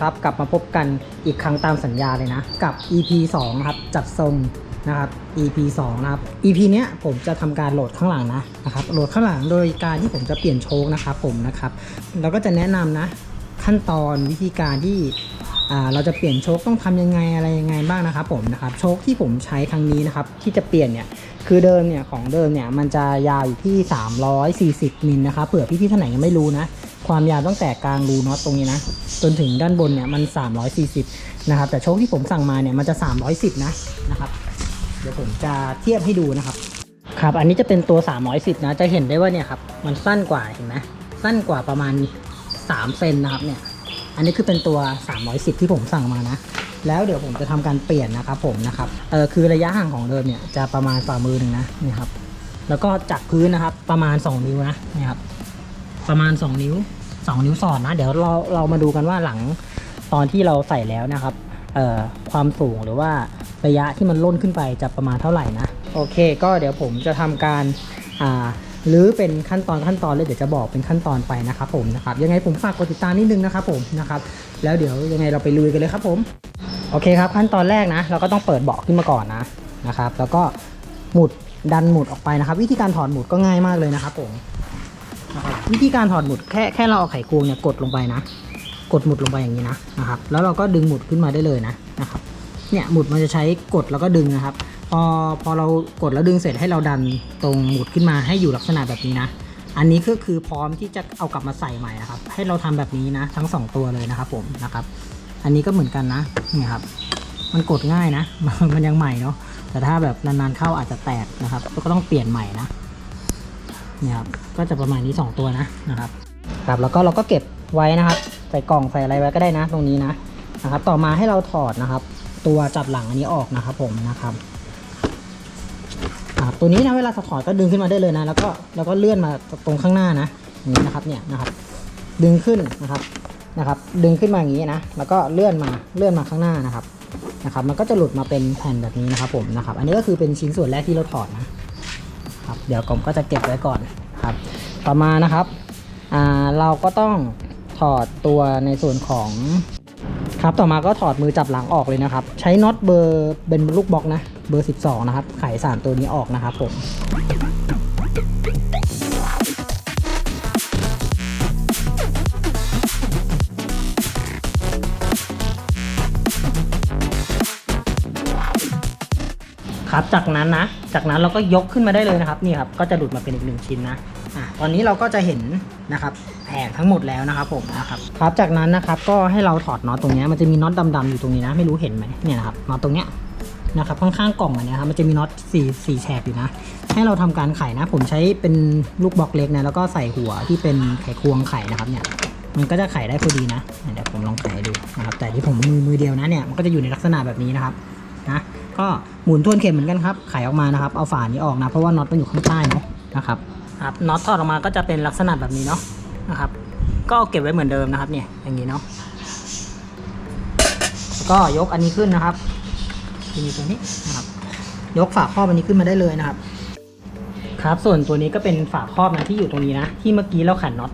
ครับกลับมาพบกันอีกครั้งตามสัญญาเลยนะ กับ EP 2นะครับจัดทรงนะครับ EP 2นะครับ EP เนี้ยผมจะทำการโหลดข้างหลังนะนะครับโหลดข้างหลังโดยการที่ผมจะเปลี่ยนโชคนะครับผมนะครับเราก็จะแนะนำนะขั้นตอนวิธีการที่เราจะเปลี่ยนโชคต้องทำยังไงอะไรยังไงบ้างนะครับผมนะครับโชคที่ผมใช้ครั้งนี้นะครับที่จะเปลี่ยนเนี่ยคือเดิมเนี่ยของเดิมเนี่ยมันจะยาวอยู่ที่ 340มิลนะครับเผื่อพี่ๆท่านไหนยังไม่รู้นะ ความยาวตั้งแต่กลางรูน็อตตรงนี้นะ จนถึงด้านบนเนี่ยมัน 340 นะครับ แต่โชคที่ผมสั่งมาเนี่ยมันจะ 310 นะนะครับ เดี๋ยวผมจะเทียบให้ดูนะครับ ครับ อันนี้จะเป็นตัว 310 นะ จะเห็นได้ว่าเนี่ยครับ มันสั้นกว่าเห็นไหมสั้นกว่าประมาณ 3 เซนนะครับเนี่ย อันนี้คือเป็นตัว 310 ที่ผมสั่งมานะ แล้วเดี๋ยวผมจะทำการเปลี่ยนนะครับผมนะครับ เออคือระยะห่างของเดิมเนี่ยจะประมาณฝ่ามือหนึ่งนะนี่ครับ แล้วก็จากพื้นนะครับประมาณ 2 นิ้วนะนี่ครับ ประมาณ 2 นิ้ว 2 นิ้วสอดนะ เดี๋ยวเราเรามาดูกันว่าหลังตอนที่เราใส่แล้วนะครับเอ่อความสูงหรือว่าระยะที่มันล่นขึ้นไปจะประมาณเท่าไหร่นะ โอเค ก็เดี๋ยวผมจะทำการอ่าหรือเป็นขั้นตอนขั้นตอนเลยเดี๋ยวจะบอกเป็นขั้นตอนไปนะครับผมนะครับยังไงผมฝากกดติดตามนิดนึงนะครับผมนะครับแล้วเดี๋ยวยังไงเราไปลุยกันเลยครับผมโอเคครับขั้นตอนแรกนะเราก็ต้องเปิดเบาะขึ้นมาก่อนนะนะครับ แล้วก็หมุดดันหมุดออกไปนะครับ วิธีการถอดหมุดก็ง่ายมากเลยนะครับผม วิธีการถอดหมุดแค่แค่เราเอาไขควงเนี่ยกดลงไปนะ กดหมุดลงไปอย่างนี้นะนะครับ แล้วเราก็ดึงหมุดขึ้นมาได้เลยนะนะครับเนี่ยหมุดมันจะใช้กดแล้วก็ดึงนะครับ พอพอเรากดแล้วดึงเสร็จให้เราดันตรงหมุดขึ้นมาให้อยู่ลักษณะแบบนี้นะ อันนี้ก็คือพร้อมที่จะเอากลับมาใส่ใหม่นะครับ ให้เราทำแบบนี้นะ ทั้งสองตัวเลยนะครับผมนะครับ อันนี้ก็เหมือนกันนะนี่ครับ มันกดง่ายนะ มันยังใหม่เนาะแต่ถ้าแบบนานๆเข้าอาจจะแตกนะครับก็ต้องเปลี่ยนใหม่นะ เนี่ยครับก็จะประมาณนี้ 2 ตัวนะนะครับครับแล้วก็เราก็เก็บไว้นะครับ ใส่กล่องใส่อะไรไว้ก็ได้นะ ตรงนี้นะนะครับ ต่อมาให้เราถอดนะครับ ตัวจับหลังอันนี้ออกนะครับผมนะครับครับตัวนี้นะเวลาถอดก็ดึงขึ้นมาได้เลยนะ แล้วก็แล้วก็เลื่อนมาตรงข้างหน้านะอย่างนี้นะครับเนี่ยนะครับ ดึงขึ้นนะครับนะครับ ดึงขึ้นมาอย่างนี้นะ แล้วก็เลื่อนมาเลื่อนมาข้างหน้านะครับนะครับ มันก็จะหลุดมาเป็นแผ่นแบบนี้นะครับผมนะครับ อันนี้ก็คือเป็นชิ้นส่วนแรกที่เราถอดนะ ครับ เดี๋ยวผมก็จะเก็บไว้ก่อนครับ ต่อมานะครับเราก็ต้องถอดตัวในส่วนของครับต่อมาก็ถอดมือจับหลังออกเลยนะครับ ใช้น็อตเบอร์เป็นลูกบล็อกนะเบอร์ 12 นะครับไขสารตัวนี้ออกนะครับผม ครับ จากนั้นนะ จากนั้นเราก็ยกขึ้นมาได้เลยนะครับนี่ครับ ก็จะหลุดมาเป็นอีกหนึ่งชิ้นนะอะตอนนี้เราก็จะเห็นนะครับแผงทั้งหมดแล้วนะครับผมนะครับครับจากนั้นนะครับก็ให้เราถอดน็อตตรงนี้มันจะมีน็อตดำๆอยู่ตรงนี้นะไม่รู้เห็นไหมเนี่ยนะครับน็อตตรงเนี้ยนะครับข้างๆกล่องอันเนี้ยครับมันจะมีน็อตสี่สี่แฉกอยู่นะ ให้เราทำการไขนะ ผมใช้เป็นลูกบล็อกเล็กนะแล้วก็ใส่หัวที่เป็นไขควงไขนะครับเนี่ยมันก็จะไขได้พอดีนะเดี๋ยวผมลองไขดูนะครับแต่ที่ผมมือมือเดียวนะเนี่ยมันก็จะอยู่ในลักษณะแบบนี้นะครับนะ ก็หมุนทวนเข็มเหมือนกันครับไขออกมานะครับเอาฝานี้ออกนะเพราะว่าน็อตมันอยู่ข้างใต้เนาะนะครับครับน็อตถอดออกมาก็จะเป็นลักษณะแบบนี้เนาะนะครับ ก็เก็บไว้เหมือนเดิมนะครับเนี่ยอย่างนี้เนาะแล้วก็ยกอันนี้ขึ้นนะครับที่มีตรงนี้นะครับ ยกฝาครอบอันนี้ขึ้นมาได้เลยนะครับ ครับส่วนตัวนี้ก็เป็นฝาครอบนะที่อยู่ตรงนี้นะ ที่เมื่อกี้เราขันน็อต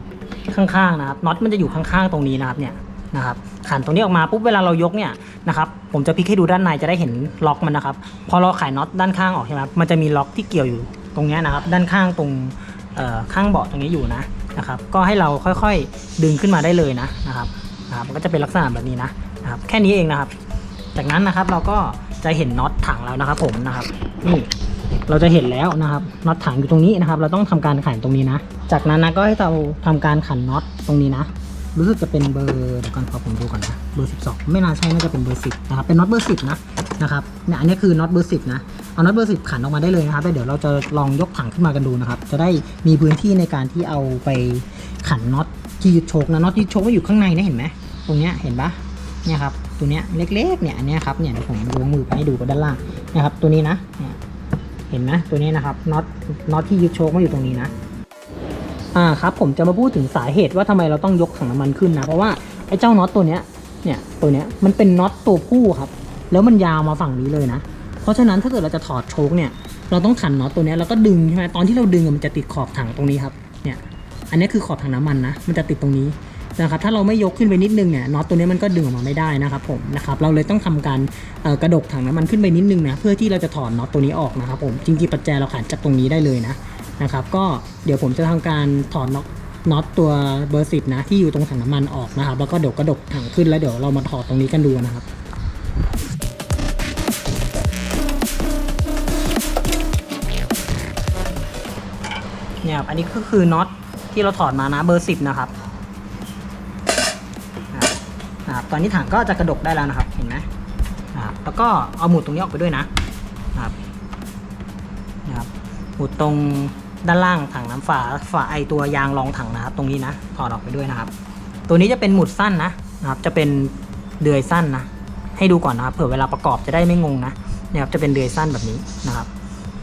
ข้างๆนะครับน็อตมันจะอยู่ข้างๆตรงนี้นะครับเนี่ยนะครับ ขันตรงนี้ออกมาปุ๊บเวลาเรายกเนี่ยนะครับผมจะพลิกให้ดูด้านในจะได้เห็นล็อกมันนะครับพอเราขายน็อตด้านข้างออกใช่ไหมมันจะมีล็อกที่เกี่ยวอยู่ตรงเนี้ยนะครับด้านข้างตรงข้างเบาะตรงนี้อยู่นะนะครับก็ให้เราค่อยๆดึงขึ้นมาได้เลยนะนะครับนะครับมันก็จะเป็นลักษณะแบบนี้นะนะครับแค่นี้เองนะครับ จากนั้นนะครับเราก็จะเห็นน็อตถังแล้วนะครับผมนะครับนี่เราจะเห็นแล้วนะครับน็อตถังอยู่ตรงนี้นะครับ เราต้องทำการขันตรงนี้นะ จากนั้นนะก็ให้เราทำการขันน็อตตรงนี้นะ รู้สึกจะเป็นเบอร์เดี๋ยวก่อนขอผมดูก่อนนะเบอร์ 12 ไม่น่าใช่น่าจะเป็นเบอร์ 10 นะครับ เป็นน็อตเบอร์ 10 นะนะครับเนี่ยอันนี้คือน็อตเบอร์ 10 นะ เอาน็อตเบอร์ 10 ขันออกมาได้เลยนะครับแล้วเดี๋ยวเราจะลองยกถังขึ้นมากันดูนะครับ จะได้มีพื้นที่ในการที่เอาไปขันน็อตที่ยึดโชคนะน็อตที่โชคไว้อยู่ข้างในนะเห็นไหมตรงเนี้ยเห็นปะเนี่ยครับตัวเนี้ยเล็กๆเนี่ยอันเนี้ยครับเนี่ยเดี๋ยวผมล้วงมือไปให้ดูกันด้านล่างนะครับตัวนี้นะเนี่ยเห็นไหมตัวนี้นะครับน็อตน็อตที่ยึดโชคมาอยู่ตรงนี้นะ อ่าครับผมจะมาพูดถึงสาเหตุว่าทำไมเราต้องยกถังน้ำมันขึ้นนะ เพราะว่าไอ้เจ้าน็อตตัวเนี้ยเนี่ยตัวเนี้ยมันเป็นน็อตตัวผู้ครับ แล้วมันยาวมาฝั่งนี้เลยนะ เพราะฉะนั้นถ้าเกิดเราจะถอดโชคเนี่ยเราต้องขันน็อตตัวเนี้ยแล้วก็ดึงใช่ไหมตอนที่เราดึงมันจะติดขอบถังตรงนี้ครับเนี่ยอันนี้คือขอบถังน้ำมันนะ มันจะติดตรงนี้นะครับถ้าเราไม่ยกขึ้นไปนิดนึงเนี่ยน็อตตัวนี้มันก็ดึงออกมาไม่ได้นะครับผมนะครับเราเลยต้องทำการกระดกถังน้ำมันขึ้นไปนิดนึงนะเพื่อที่เราจะถอนน็อตตัวนี้ออกนะครับผมจริงๆปัจจัยเราขันจากตรงนี้ได้เลยนะ นะครับก็เดี๋ยวผมจะทำการถอนน็อตน็อตตัวเบอร์สิบนะที่อยู่ตรงถังน้ำมันออกนะครับแล้วก็เดี๋ยวกระดกถังขึ้นแล้วเดี๋ยวเรามาถอดตรงนี้กันดูนะครับเนี่ยครับอันนี้ก็คือน็อตที่เราถอดมานะเบอร์สิบนะครับนะครับตอนนี้ถังก็จะกระดกได้แล้วนะครับเห็นไหมนะครับแล้วก็เอาหมุดตรงนี้ออกไปด้วยนะนะครับนะครับหมุดตรง ด้านล่างถังน้ำฝาฝาไอตัวยางรองถังนะครับ ตรงนี้นะถอดออกไปด้วยนะครับ ตัวนี้จะเป็นหมุดสั้นนะนะครับ จะเป็นเดือยสั้นนะ ให้ดูก่อนนะครับเผื่อเวลาประกอบจะได้ไม่งงนะนี่ยครับจะเป็นเดือยสั้นแบบนี้นะครับ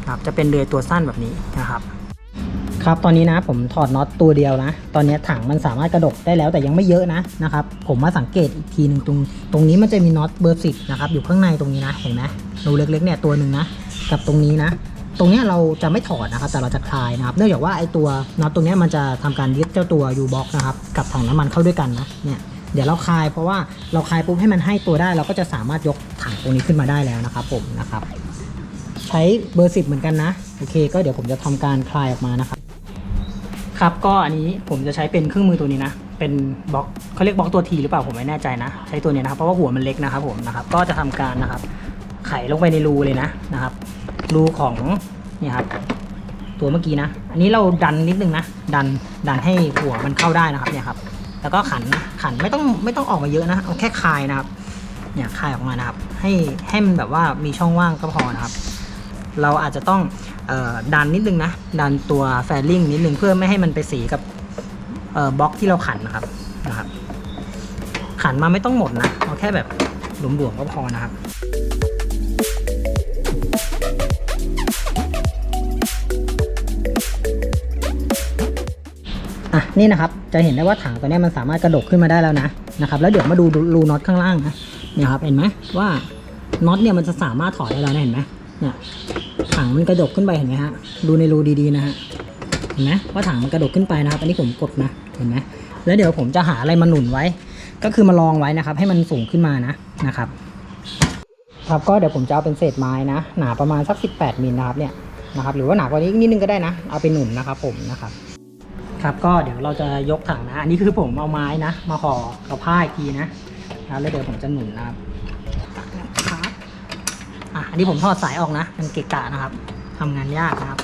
นะครับ จะเป็นเดือยตัวสั้นแบบนี้นะครับ ครับตอนนี้นะผมถอดน็อตตัวเดียวนะ ตอนนี้ถังมันสามารถกระดกได้แล้วแต่ยังไม่เยอะนะนะครับ ผมมาสังเกตอีกทีหนึ่งตรงตรงนี้มันจะมีน็อตเบอร์สิบนะครับอยู่ข้างในตรงนี้นะเห็นไหมรูเล็กๆเนี่ยตัวหนึ่งนะกับตรงนี้นะ ตรงนี้เราจะไม่ถอดนะครับ แต่เราจะคลายนะครับ เนื่องจากว่าไอ้ตัวน็อตตรงนี้มันจะทำการยึดเจ้าตัว U box นะครับ กับถังน้ำมันเข้าด้วยกันนะ เนี่ย เดี๋ยวเราคลายเพราะว่าเราคลายปุ๊บให้มันให้ตัวได้ เราก็จะสามารถยกถังตรงนี้ขึ้นมาได้แล้วนะครับ ผมนะครับ ใช้เบอร์สิบเหมือนกันนะ โอเค ก็เดี๋ยวผมจะทำการคลายออกมานะครับ ครับ ก็อันนี้ผมจะใช้เป็นเครื่องมือตัวนี้นะ เป็นบล็อกเขาเรียกบล็อกตัวทีหรือเปล่าผมไม่แน่ใจนะ ใช้ตัวนี้นะครับ เพราะว่าหัวมันเล็กนะครับผมนะครับ ก็จะทำการนะครับ ไขลงไปในรูเลยนะนะครับ รูของเนี่ยครับตัวเมื่อกี้นะ อันนี้เราดันนิดนึงนะ ดันดันให้หัวมันเข้าได้นะครับเนี่ยครับ แล้วก็ขันขันไม่ต้องไม่ต้องออกมาเยอะนะ เอาแค่คายนะครับ เนี่ยคายออกมานะครับ ให้ให้มันแบบว่ามีช่องว่างก็พอนะครับ เราอาจจะต้องออดันนิดนึงนะ ดันตัวแฟลิงนิดนึงเพื่อไม่ให้มันไปสีกับบล็อกที่เราขันนะครับนะครับ ขันมาไม่ต้องหมดนะ เอาแค่แบบหลวมๆก็พอนะครับ นี่นะครับ จะเห็นได้ว่าถังตัวนี้มันสามารถกระดกขึ้นมาได้แล้วนะนะครับ แล้วเดี๋ยวมาดูรูน็อตข้างล่างนะ เนี่ยครับ เห็นไหมว่าน็อตเนี่ยมันจะสามารถถอดได้แล้วนะเห็นไหมเนี่ยถังมันกระดกขึ้นไปเห็นไหมฮะ ดูในรูดีๆนะฮะ เห็นไหมว่าถังมันกระดกขึ้นไปนะครับ อันนี้ผมกดนะ เห็นไหมแล้วเดี๋ยวผมจะหาอะไรมาหนุนไว้ ก็คือมาลองไว้นะครับ ให้มันสูงขึ้นมานะ นะครับ ครับ ก็เดี๋ยวผมจะเอาเป็นเศษไม้นะ หนาประมาณสัก 18มิลนะครับเนี่ย นะครับ หรือว่าหนากว่านี้นิดนึงก็ได้นะ เอาไปหนุนนะครับผมนะครับ ครับก็เดี๋ยวเราจะยกถังนะ อันนี้คือผมเอาไม้นะ มาห่อกับผ้าอีกทีนะแล้วเดี๋ยวผมจะหนุนนะครับครับอะอันนี้ผมทอดสายออกนะมันเกะกะนะครับทำงานยากนะครับ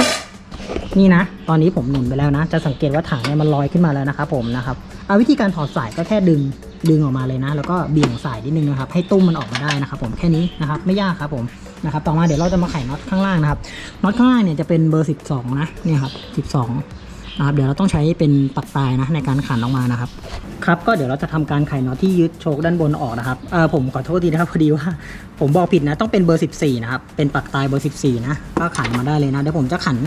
นี่นะ ตอนนี้ผมหนุนไปแล้วนะ จะสังเกตว่าถังเนี่ยมันลอยขึ้นมาแล้วนะครับ ผมนะครับเอาวิธีการถอดสายก็แค่ดึงดึงออกมาเลยนะ แล้วก็เบี่ยงสายนิดนึงนะครับ ให้ตุ้มมันออกมาได้นะครับ ผมแค่นี้นะครับไม่ยากครับผมนะครับ ต่อมาเดี๋ยวเราจะมาไขน็อตข้างล่างนะครับน็อตข้างล่างเนี่ยจะเป็นเบอร์ 12 นะเนี่ยครับ 12 นะครับเดี๋ยวเราต้องใช้เป็นปักตายนะในการขันออกมานะครับครับก็เดี๋ยวเราจะทำการไขน็อตที่ยึดโชคด้านบนออกนะครับเออผมขอโทษทีนะครับพอดีว่าผมบอกผิดนะต้องเป็นเบอร์ 14 นะครับ เป็นปักตายเบอร์ 14 นะ ก็ขันมาได้เลยนะเดี๋ยวผมจะขัน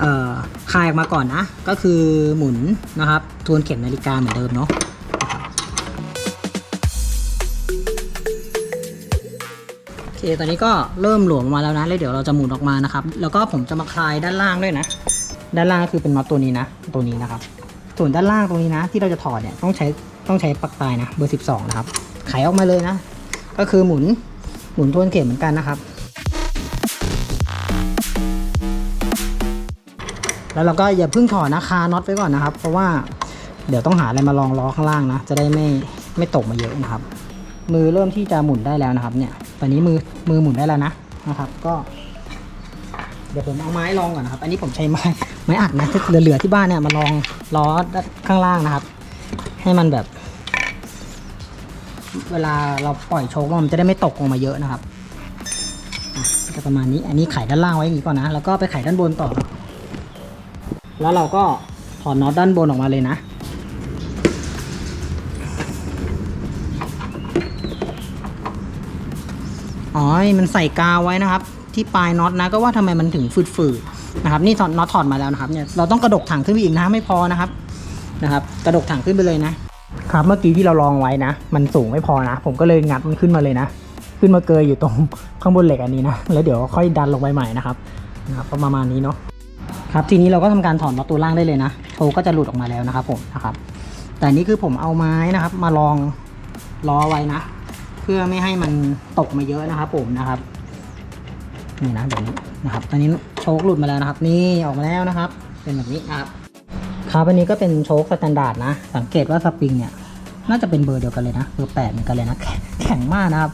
เอ่อคลายออกมาก่อนนะ ก็คือหมุนนะครับทวนเข็มนาฬิกาเหมือนเดิมเนาะโอเคตอนนี้ก็เริ่มหลวมมาแล้วนะแล้วเดี๋ยวเราจะหมุนออกมานะครับ แล้วก็ผมจะมาคลายด้านล่างด้วยนะ ด้านล่างก็คือเป็นน็อตตัวนี้นะตัวนี้นะครับ ส่วนด้านล่างตรงนี้นะ ที่เราจะถอดเนี่ยต้องใช้ต้องใช้ปลั๊กตายนะเบอร์ 12 นะครับไขออกมาเลยนะ ก็คือหมุนหมุนทวนเข็มเหมือนกันนะครับ แล้วเราก็อย่าเพิ่งถอดนะคาน็อตไว้ก่อนนะครับ เพราะว่าเดี๋ยวต้องหาอะไรมาลองล้อข้างล่างนะ จะได้ไม่ไม่ตกมาเยอะนะครับ มือเริ่มที่จะหมุนได้แล้วนะครับ เนี่ย ตอนนี้มือมือหมุนได้แล้วนะนะครับ ก็ เดี๋ยวผมเอาไม้ลองก่อนนะครับ อันนี้ผมใช้ไม้ไม้อัดนะที่เหลือๆที่บ้านเนี่ยมาลองล้อด้านข้างล่างนะครับ ให้มันแบบ เวลาเราปล่อยโชคมันจะได้ไม่ตกลงมาเยอะนะครับอะก็ประมาณนี้ อันนี้ไขด้านล่างไว้อย่างนี้ก่อนนะ แล้วก็ไปไขด้านบนต่อ แล้วเราก็ถอดน็อตด้านบนออกมาเลยนะอ๋อ มันใส่กาวไว้นะครับ ที่ปลายน็อตนะก็ว่าทำไมมันถึงฝืดๆนะครับนี่ถอดน็อตถอดมาแล้วนะครับเนี่ยเราต้องกระดกถังขึ้นไปอีกนะไม่พอนะครับนะครับ กระดกถังขึ้นไปเลยนะครับเมื่อกี้ที่เราลองไว้นะ มันสูงไม่พอนะ ผมก็เลยงัดมันขึ้นมาเลยนะ ขึ้นมาเกยอยู่ตรงข้างบนเหล็กอันนี้นะแล้วเดี๋ยวค่อยดันลงไปใหม่นะครับนะครับประมาณนี้เนาะครับทีนี้เราก็ทำการถอดน็อตตัวล่างได้เลยนะโชก็จะหลุดออกมาแล้วนะครับผมนะครับแแต่นี่คือผมเอาไม้นะครับ มาลองล้อไว้นะ เพื่อไม่ให้มันตกมาเยอะนะครับผมนะครับ นี่นะแบบนี้นะครับ ตอนนี้โชคหลุดมาแล้วนะครับ นี่ออกมาแล้วนะครับ เป็นแบบนี้นะครับครับอันนี้ก็เป็นโชคสแตนดาร์ดนะ สังเกตว่าสปริงเนี่ยน่าจะเป็นเบอร์เดียวกันเลยนะเบอร์แปดเหมือนกันเลยนะแข็งแข็งมากนะครับ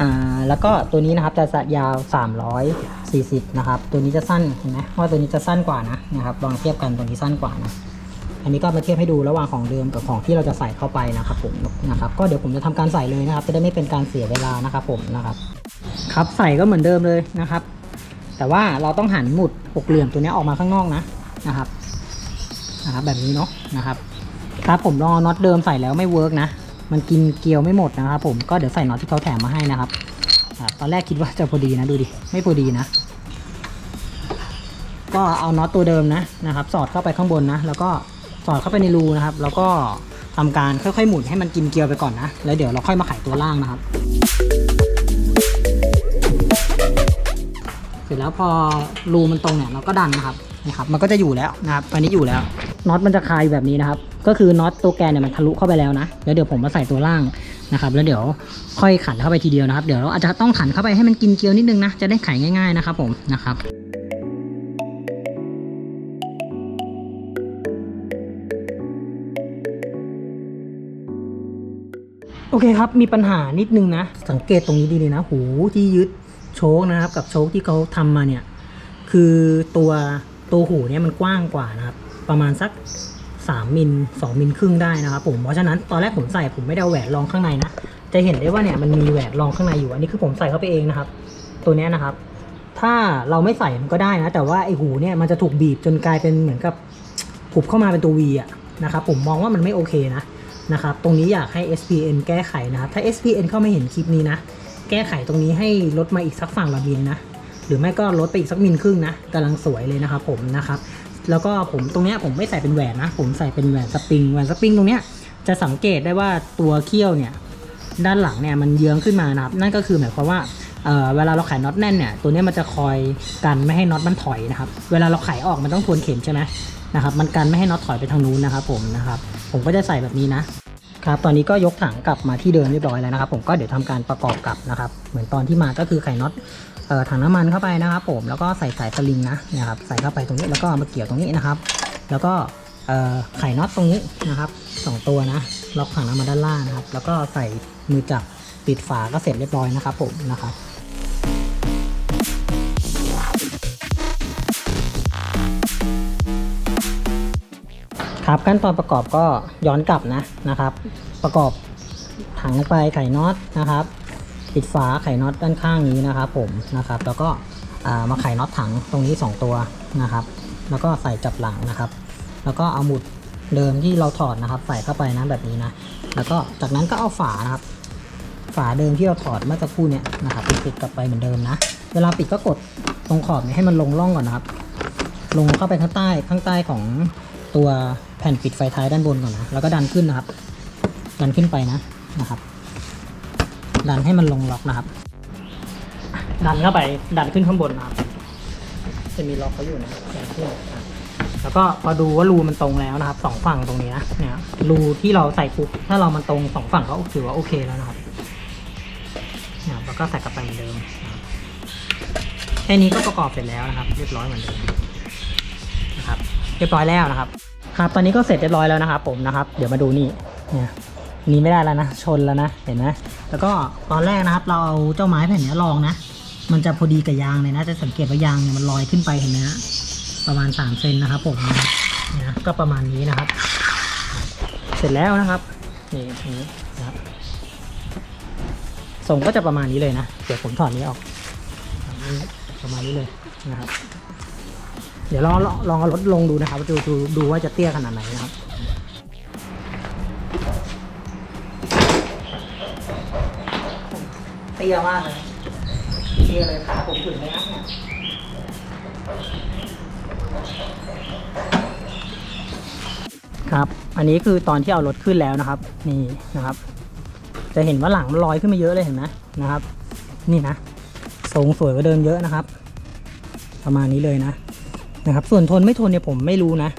อ่าแล้วก็ตัวนี้นะครับจะสัดยาว 340 นะครับ ตัวนี้จะสั้นเห็นไหมว่าตัวนี้จะสั้นกว่านะนะครับลองเทียบกันตัวนี้สั้นกว่านะอันนี้ก็มาเทียบให้ดูระหว่างของเดิมกับของที่เราจะใส่เข้าไปนะครับผมนะครับก็เดี๋ยวผมจะทำการใส่เลยนะครับ จะได้ไม่เป็นการเสียเวลานะครับผมนะครับ ครับใส่ก็เหมือนเดิมเลยนะครับ แต่ว่าเราต้องหันหมุดหกเหลี่ยมตัวนี้ออกมาข้างนอกนะนะครับนะครับ แบบนี้เนาะนะครับครับผมลองเอาน็อตเดิมใส่แล้วไม่เวิร์กนะมันกินเกลียวไม่หมดนะครับ ผมก็เดี๋ยวใส่น็อตที่เขาแถมมาให้นะครับตอนแรกคิดว่าจะพอดีนะดูดิไม่พอดีนะ ก็เอาน็อตตัวเดิมนะนะครับ สอดเข้าไปข้างบนนะ แล้วก็สอดเข้าไปในรูนะครับ แล้วก็ทำการค่อยๆหมุนให้มันกินเกลียวไปก่อนนะ แล้วเดี๋ยวเราค่อยมาไขตัวล่างนะครับ ร็จแล้วพอรูมันตรงเนี่ยเราก็ดันนะครับนะครับ มันก็จะอยู่แล้วนะครับตอนนี้อยู่แล้วน็อตมันจะคายอยู่แบบนี้นะครับ ก็คือน็อตตัวแกนเนี่ยมันทะลุเข้าไปแล้วนะแล้วเดี๋ยวผมมาใส่ตัวล่างนะครับ แล้วเดี๋ยวค่อยขันเข้าไปทีเดียวนะครับ เดี๋ยวเราอาจจะต้องขันเข้าไปให้มันกินเกลียวนิดนึงนะจะได้ไขง่ายๆนะครับผมนะครับโอเคครับ มีปัญหานิดนึงนะ สังเกตตรงนี้ดีเลยนะ หูที่ยึด โชคนะครับกับโชคที่เขาทำมาเนี่ยคือตัวตัวหูเนี่ยมันกว้างกว่านะครับ ประมาณสัก 3มิล2มิลครึ่งได้นะครับผมเพราะฉะนั้นตอนแรกผมใส่ผมไม่ได้เอาแหวนรองข้างในนะจะเห็นได้ว่าเนี่ยมันมีแหวนรองข้างในอยู่อันนี้คือผมใส่เข้าไปเองนะครับ ตัวนี้นะครับ ถ้าเราไม่ใส่มันก็ได้นะ แต่ว่าไอหูเนี่ยมันจะถูกบีบจนกลายเป็นเหมือนกับผุบเข้ามาเป็นตัว V อะนะครับผมมองว่ามันไม่โอเคนะนะครับตรงนี้อยากให้ SPN แก้ไขนะครับถ้า SPN เข้าไมาเห็นคลิปนี้นะ แก้ไขตรงนี้ให้ลดมาอีกสักฝั่งละมิลนะ หรือไม่ก็ลดไปอีกสักมิลครึ่งนะกำลังสวยเลยนะครับผมนะครับ แล้วก็ผมตรงเนี้ยผมไม่ใส่เป็นแหวนนะ ผมใส่เป็นแหวนสปริง แหวนสปริงตรงเนี้ยจะสังเกตได้ว่าตัวเขี้ยวเนี่ยด้านหลังเนี่ยมันเยื้องขึ้นมานะครับ นั่นก็คือหมายความว่าเออเวลาเราไขน็อตแน่นเนี่ยตัวเนี้ยมันจะคอยกันไม่ให้น็อตมันถอยนะครับ เวลาเราไขออกมันต้องทวนเข็มใช่ไหมนะครับ มันกันไม่ให้น็อตถอยไปทางนู้นนะครับผมนะครับ ผมก็จะใส่แบบนี้นะ ครับตอนนี้ก็ยกถังกลับมาที่เดิมเรียบร้อยแล้วนะครับ ผมก็เดี๋ยวทำการประกอบกลับนะครับ เหมือนตอนที่มาก็คือไขน็อตถังน้ำมันเข้าไปนะครับ ผมแล้วก็ใส่สายสลิงนะนะครับใส่เข้าไปตรงนี้แล้วก็มาเกี่ยวตรงนี้นะครับ แล้วก็เอ่อไขน็อตตรงนี้นะครับสองตัวนะล็อกถังน้ำมันด้านล่างนะครับ แล้วก็ใส่มือจับปิดฝาก็เสร็จเรียบร้อยนะครับ ผมนะครับ ครับ ขั้นตอนประกอบก็ย้อนกลับนะนะครับ ประกอบถังลงไปไขน็อตนะครับ ปิดฝาไขน็อตด้านข้างนี้นะครับ ผมนะครับ แล้วก็มาไขน็อตถังตรงนี้ 2 ตัวนะครับ แล้วก็ใส่จับหลังนะครับ แล้วก็เอาหมุดเดิมที่เราถอดนะครับ ใส่เข้าไปนะแบบนี้นะ แล้วก็จากนั้นก็เอาฝานะครับ ฝาเดิมที่เราถอดเมื่อสักครู่เนี่ยนะครับปิดกลับไปเหมือนเดิมนะ เวลาปิดก็กดตรงขอบนี่ยให้มันลงร่องก่อนนะครับ ลงเข้าไปข้างใต้ข้างใต้ของตัว แผ่นปิดไฟท้ายด้านบนก่อนนะ แล้วก็ดันขึ้นนะครับ ดันขึ้นไปนะนะครับ ดันให้มันลงล็อกนะครับ ดันเข้าไปดันขึ้นข้างบนนะครับ จะมีล็อกเขาอยู่นะดันขึ้นแล้วก็พอดูว่ารูมันตรงแล้วนะครับสองฝั่งตรงนี้นะเนี่ยรูที่เราใส่ปุ๊บถ้าเรามันตรงสองฝั่งก็ถือว่าโอเคแล้วนะครับเนี่ยแล้วก็ใส่กลับไปเหมือนเดิมแค่นี้ก็ประกอบเสร็จแล้วนะครับ เรียบร้อยเหมือนเดิมนะครับ เรียบร้อยแล้วนะครับ ครับตอนนี้ก็เสร็จเรียบร้อยแล้วนะครับผมนะครับ เดี๋ยวมาดูนี่เนี่ยนี่ไม่ได้แล้วนะ ชนแล้วนะ เห็นไหมแล้วก็ตอนแรกนะครับ เราเอาเจ้าไม้แผ่นนี้ลองนะ มันจะพอดีกับยางเลยนะ จะสังเกตว่ายางเนี่ยมันลอยขึ้นไปเห็นไหมฮะประมาณ3เซนนะครับผมเนี่ยนะก็ประมาณนี้นะครับ เสร็จแล้วนะครับนี่นี้นะครับทรงก็จะประมาณนี้เลยนะ เดี๋ยวผมถอดนี้ออก ประมาณนี้เลยนะครับ เดี๋ยวลองลองลองเอารถลงดูนะครับดูดูดูว่าจะเตี้ยขนาดไหนนะครับเตี้ยมากเลยเตี้ยเลยขาผมถึงเลยนะเนี่ยครับ อันนี้คือตอนที่เอารถขึ้นแล้วนะครับ นี่นะครับ จะเห็นว่าหลังมันลอยขึ้นมาเยอะเลยเห็นไหมนะครับ นี่นะทรงสวยกว่าเดิมเยอะนะครับ ประมาณนี้เลยนะ นะครับ ส่วนทนไม่ทนเนี่ยผมไม่รู้นะ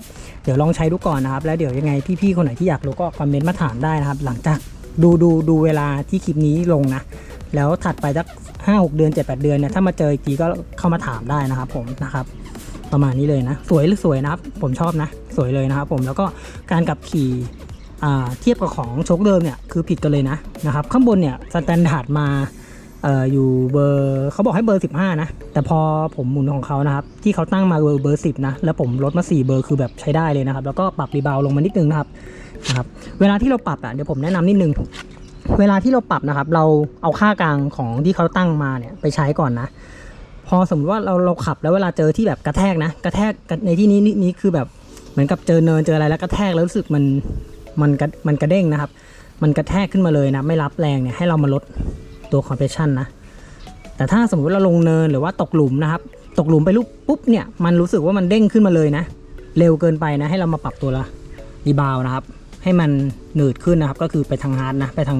เดี๋ยวลองใช้ดูก่อนนะครับ แล้วเดี๋ยวยังไงพี่ๆคนไหนที่อยากรู้ก็คอมเมนต์มาถามได้นะครับ หลังจากดูดูดูเวลาที่คลิปนี้ลงนะ แล้วถัดไปสักห้าหกเดือนเจ็ดแปดเดือนเนี่ยถ้ามาเจออีกทีก็เข้ามาถามได้นะครับ ผมนะครับ ประมาณนี้เลยนะ สวยหรือสวยนะครับ ผมชอบนะ สวยเลยนะครับ ผมแล้วก็การขับขี่อ่าเทียบกับของโชคเดิมเนี่ยคือผิดกันเลยนะนะครับ ข้างบนเนี่ยสแตนดาร์ดมา เอ่ออยู่เบอร์เขาบอกให้เบอร์ 15 นะ แต่พอผมหมุนของเขานะครับ ที่เขาตั้งมาเบอร์เบอร์10นะ แล้วผมลดมา 4 เบอร์คือแบบใช้ได้เลยนะครับ แล้วก็ปรับรีบาวลงมานิดนึงนะครับนะครับ เวลาที่เราปรับอะเดี๋ยวผมแนะนำนิดนึง เวลาที่เราปรับนะครับ เราเอาค่ากลางของที่เขาตั้งมาเนี่ยไปใช้ก่อนนะ พอสมมติว่าเราเราขับแล้วเวลาเจอที่แบบกระแทกนะ กระแทกในที่นี้นี่นี่คือแบบเหมือนกับเจอเนินเจออะไรแล้วกระแทกแล้วรู้สึกมันมันกระมันกระเด้งนะครับ มันกระแทกขึ้นมาเลยนะ ไม่รับแรงเนี่ยให้เรามาลด ตัวคอมเพรสชันนะ แต่ถ้าสมมติเราลงเนินหรือว่าตกหลุมนะครับ ตกหลุมไปลุกปุ๊บเนี่ย มันรู้สึกว่ามันเด้งขึ้นมาเลยนะ เร็วเกินไปนะ ให้เรามาปรับตัวละรีบาวนะครับ ให้มันหนืดขึ้นนะครับ ก็คือไปทางฮาร์ดนะ ไปทาง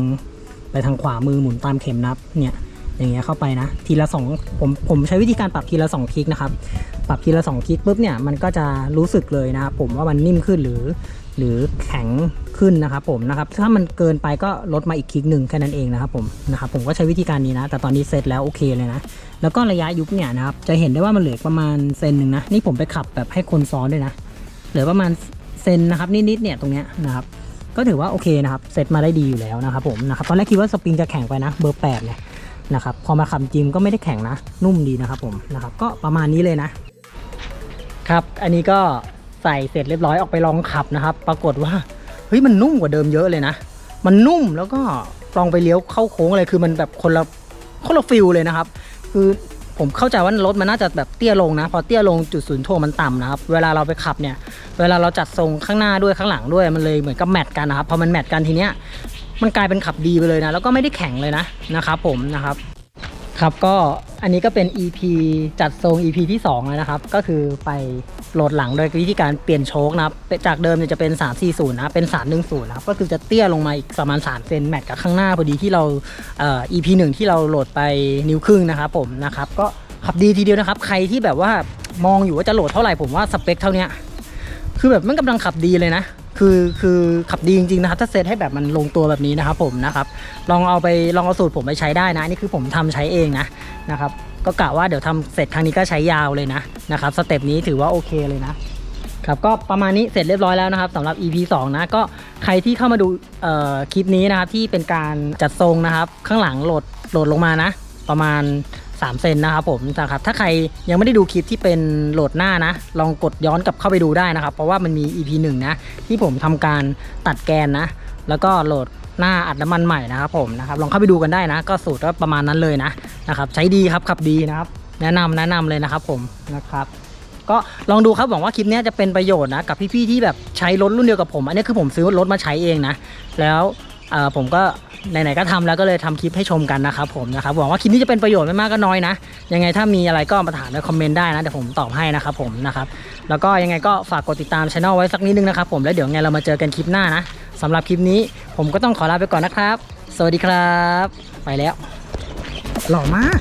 ไปทางขวามือหมุนตามเข็มนะครับ เนี่ยอย่างเงี้ยเข้าไปนะ ทีละสองผมผมใช้วิธีการปรับทีละสองคลิกนะครับ ปรับทีละสองคลิกปุ๊บเนี่ยมันก็จะรู้สึกเลยนะครับผมว่ามันนิ่มขึ้นหรือ หรือแข็งขึ้นนะครับผมนะครับถ้ามันเกินไปก็ลดมาอีกคลิกหนึ่งแค่นั้นเองนะครับผมนะครับผมก็ใช้วิธีการนี้นะ แต่ตอนนี้เสร็จแล้วโอเคเลยนะ แล้วก็ระยะยุบเนี่ยนะครับจะเห็นได้ว่ามันเหลือประมาณเซนหนึ่งนะนี่ผมไปขับแบบให้คนซ้อนด้วยนะเหลือประมาณเซนนะครับนิดๆเนี่ยตรงเนี้ยนะครับก็ถือว่าโอเคนะครับเซตมาได้ดีอยู่แล้วนะครับผมนะครับตอนแรกคิดว่าสปริงจะแข็งไปนะเบอร์8เนี่ยนะครับพอมาขับจิมก็ไม่ได้แข็งนะ นุ่มดีนะครับผมนะครับก็ประมาณนี้เลยนะครับ อันนี้ก็ ใส่เสร็จเรียบร้อยออกไปลองขับนะครับ ปรากฏว่าเฮ้ยมันนุ่มกว่าเดิมเยอะเลยนะ มันนุ่มแล้วก็ลองไปเลี้ยวเข้าโค้งอะไรคือมันแบบคนละคนละฟิลเลยนะครับ คือผมเข้าใจว่ารถมันน่าจะแบบเตี้ยลงนะ พอเตี้ยลงจุดศูนย์ถ่วงมันต่ำนะครับ เวลาเราไปขับเนี่ย เวลาเราจัดทรงข้างหน้าด้วยข้างหลังด้วยมันเลยเหมือนกับแมทกันนะครับพอมันแมทกันทีเนี้ยมันกลายเป็นขับดีไปเลยนะ แล้วก็ไม่ได้แข็งเลยนะนะครับ ผมนะครับ ครับก็ อันนี้ก็เป็น EP จัดทรง EP ที่2แล้วนะครับ ก็คือไปโหลดหลังโดยวิธีการเปลี่ยนโชคนะครับ จากเดิมเนี่ยจะเป็น 340 นะเป็น 310 นะครับ ก็คือจะเตี้ยลงมาอีกประมาณ 3 เซนแมทกับข้างหน้าพอดีที่เราเอ่อ EP 1 ที่เราโหลดไปนิ้วครึ่งนะครับผมนะครับ ก็ขับดีทีเดียวนะครับ ใครที่แบบว่ามองอยู่ว่าจะโหลดเท่าไหร่ผมว่าสเปคเท่านี้คือแบบมันกำลังขับดีเลยนะ คือคือขับดีจริงๆนะครับถ้าเซตให้แบบมันลงตัวแบบนี้นะครับผมนะครับลองเอาไปลองเอาสูตรผมไปใช้ได้นะนี่คือผมทำใช้เองนะนะครับก็กะว่าเดี๋ยวทำเสร็จครั้งนี้ก็ใช้ยาวเลยนะนะครับสเต็ปนี้ถือว่าโอเคเลยนะครับก็ประมาณนี้เสร็จเรียบร้อยแล้วนะครับสำหรับ EP 2 นะก็ใครที่เข้ามาดูเอ่อคลิปนี้นะครับที่เป็นการจัดทรงนะครับ ข้างหลังโหลดโหลดลงมานะ ประมาณ 3 เซนนะครับผมนะครับถ้าใครยังไม่ได้ดูคลิปที่เป็นโหลดหน้านะ ลองกดย้อนกลับเข้าไปดูได้นะครับ เพราะว่ามันมี EP 1 นะ ที่ผมทำการตัดแกนนะ แล้วก็โหลดหน้าอัดน้ำมันใหม่นะครับผมนะครับลองเข้าไปดูกันได้นะ ก็สูตรก็ประมาณนั้นเลยนะนะครับใช้ดีครับขับดีนะครับ แนะนำแนะนำเลยนะครับผมนะครับก็ลองดูครับหวังว่าคลิปนี้จะเป็นประโยชน์นะกับพี่ๆที่แบบใช้รถรุ่นเดียวกับผม อันนี้คือผมซื้อรถมาใช้เองนะ แล้วเออผมก็ ไหนๆก็ทำแล้วก็เลยทำคลิปให้ชมกันนะครับผมนะครับหวังว่าคลิปนี้จะเป็นประโยชน์ไม่มากก็น้อยนะ ยังไงถ้ามีอะไรก็มาถามในคอมเมนต์ได้นะเดี๋ยวผมตอบให้นะครับผมนะครับแล้วก็ยังไงก็ฝากกดติดตามช่องไว้สักนิดนึงนะครับผมแล้วเดี๋ยวไงเรามาเจอกันคลิปหน้านะสำหรับคลิปนี้ผมก็ต้องขอลาไปก่อนนะครับ สวัสดีครับ ไปแล้ว หล่อมาก